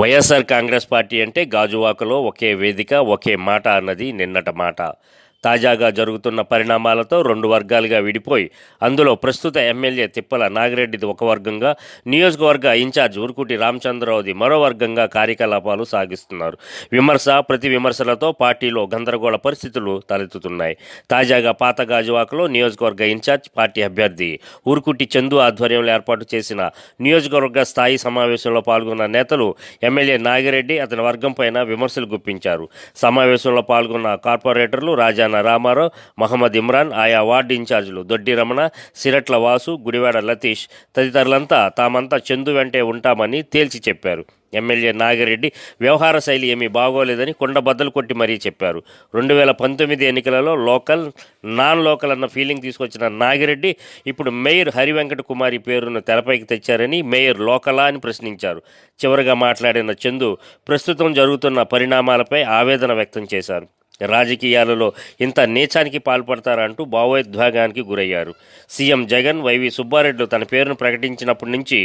YSR Congress party అంటే గాజువాకలో ఒకే వేదిక ఒకే మాట అన్నది నిన్నట మాట. తాజాగా జరుగుతున్న పరిణామాలతో రెండు వర్గాలుగా విడిపోయి అందులో ప్రస్తుత ఎమ్మెల్యే తిప్పల నాగిరెడ్డిది ఒక వర్గంగా నియోజకవర్గ ఇన్ఛార్జ్ ఉరుకుటి రామచంద్రరావుది మరో వర్గంగా కార్యకలాపాలు సాగిస్తున్నారు. విమర్శ ప్రతి విమర్శలతో పార్టీలో గందరగోళ పరిస్థితులు తలెత్తుతున్నాయి. తాజాగా పాత గాజువాకలో నియోజకవర్గ ఇన్ఛార్జ్ పార్టీ అభ్యర్థి ఉరుకుటి చందు ఆధ్వర్యంలో ఏర్పాటు చేసిన నియోజకవర్గ స్థాయి సమావేశంలో పాల్గొన్న నేతలు ఎమ్మెల్యే నాగిరెడ్డి అతని వర్గం పైన విమర్శలు గుప్పించారు. సమావేశంలో పాల్గొన్న కార్పొరేటర్లు రాజా రాజాన రామారావు మహమ్మద్ ఇమ్రాన్ ఆయా వార్డు ఇన్ఛార్జీలు దొడ్డి రమణ సిరట్ల వాసు గుడివాడ లతీష్ తదితరులంతా తామంతా చందు వెంటే ఉంటామని తేల్చి చెప్పారు. ఎమ్మెల్యే నాగిరెడ్డి వ్యవహార శైలి ఏమీ బాగోలేదని కొండబద్దలు కొట్టి మరీ చెప్పారు. రెండు వేల పంతొమ్మిది ఎన్నికలలో లోకల్ నాన్ లోకల్ అన్న ఫీలింగ్ తీసుకొచ్చిన నాగిరెడ్డి ఇప్పుడు మేయర్ హరివెంకట కుమారి పేరును తెరపైకి తెచ్చారని మేయర్ లోకలా అని ప్రశ్నించారు. చివరిగా మాట్లాడిన చందు ప్రస్తుతం జరుగుతున్న పరిణామాలపై ఆవేదన వ్యక్తం చేశారు. రాజకీయాలలో ఇంత నీచానికి పాల్పడతారంటూ భావోద్వేగానికి గురయ్యారు. సీఎం జగన్ వైవి సుబ్బారెడ్డి తన పేరును ప్రకటించినప్పటి నుంచి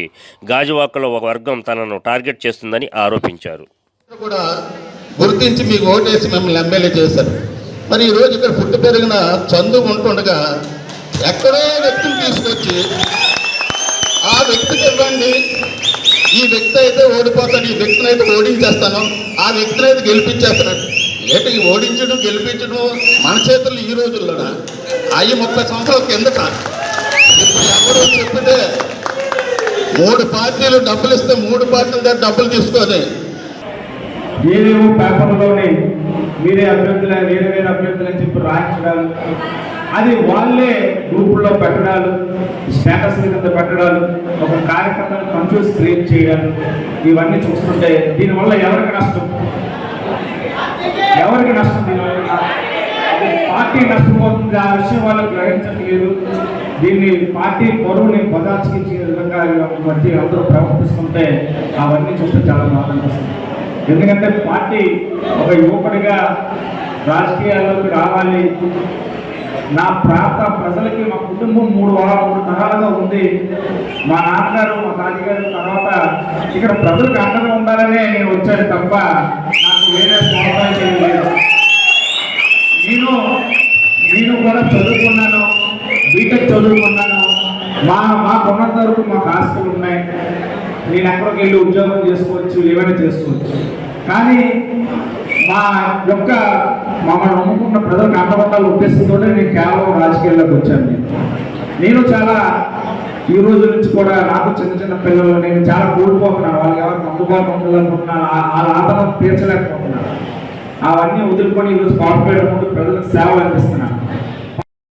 గాజువాకలో ఒక వర్గం తనను టార్గెట్ చేస్తుందని ఆరోపించారు. కూడా గుర్తించి మీకు ఓటేసి మిమ్మల్ని ఎమ్మెల్యే చేశారు. మరి ఈరోజు ఇక్కడ పుట్టి పెరిగిన చందు ఉంటుండగా ఎక్కడో వ్యక్తిని తీసుకొచ్చి ఆ వ్యక్తికి ఇవ్వండి. ఈ వ్యక్తి అయితే ఓడిపోతాడు ఈ వ్యక్తిని అయితే ఓడించేస్తాను ఆ వ్యక్తిని అయితే గెలిపించేస్తాను ఏంటి ఈ ఓడించడం గెలిపించడం మన చేతుల్లో ఈ రోజుల్లోనా? అయ్యి ముప్పై సంవత్సరాల కిందట ఇప్పుడు ఎవరో చెప్పితే మూడు పార్టీలు డబ్బులు ఇస్తే మూడు పార్టీల దగ్గర డబ్బులు తీసుకొని. ఏవేవో పేపర్లోనే మీరే అభ్యర్థులు వేరే వేరే అభ్యర్థులు అని చెప్పి రాయించడాలు. అది వాళ్ళే గ్రూపుల్లో పెట్టడాలు స్టేటస్ కింద పెట్టడాలు ఒక కార్యకర్తను కన్ఫ్యూజ్ క్రియేట్ చేయడాలు. ఇవన్నీ చూస్తుంటే దీనివల్ల ఎవరికి నష్టం? ఎవరికి నష్టం పార్టీ నష్టపోతుంది ఆ విషయం వాళ్ళు గ్రహించట్లేదు. దీన్ని పార్టీ పొరువుని బదాచికించే విధంగా మధ్య అందరూ ప్రవర్తిస్తుంటే అవన్నీ చూస్తే చాలా బాధ అనిపిస్తుంది. ఎందుకంటే పార్టీ ఒక యువకుడిగా రాజకీయాల్లోకి రావాలి. నా ప్రాంత ప్రజలకి మా కుటుంబం మూడు మూడు తరాలుగా ఉంది. మా నాన్నగారు మా తాతగారు తర్వాత ఇక్కడ ప్రజలకు అండగా ఉండాలనే నేను వచ్చాను తప్ప నాకు వేరే స్వార్థాలు చేయలేదు నేను నేను కూడా చదువుకున్నాను మా మా మాకు వరకు మాకు ఆస్తులు ఉన్నాయి. నేను ఎక్కడికి వెళ్ళి ఉద్యోగం చేసుకోవచ్చు ఏమైనా చేసుకోవచ్చు. కానీ మా యొక్క మమ్మల్ని నమ్ముకున్న ప్రజలకు అండబట్టాల ఉద్దేశంతోనే నేను కేవలం రాజకీయాల్లోకి వచ్చాను. నేను నేను చాలా ఈ రోజు నుంచి కూడా నాకు చిన్న చిన్న పిల్లలు నేను చాలా కోల్పోతున్నాను. వాళ్ళు ఎవరికి అందుబాటులో ఉండాలనుకుంటున్నాను ఆ- ఆ ఆదరణ తీర్చలేకపోతున్నాను అవన్నీ వదులుకొని ఈరోజు కార్పొరేట్ ముందు ప్రజలకు సేవలు అందిస్తున్నాను.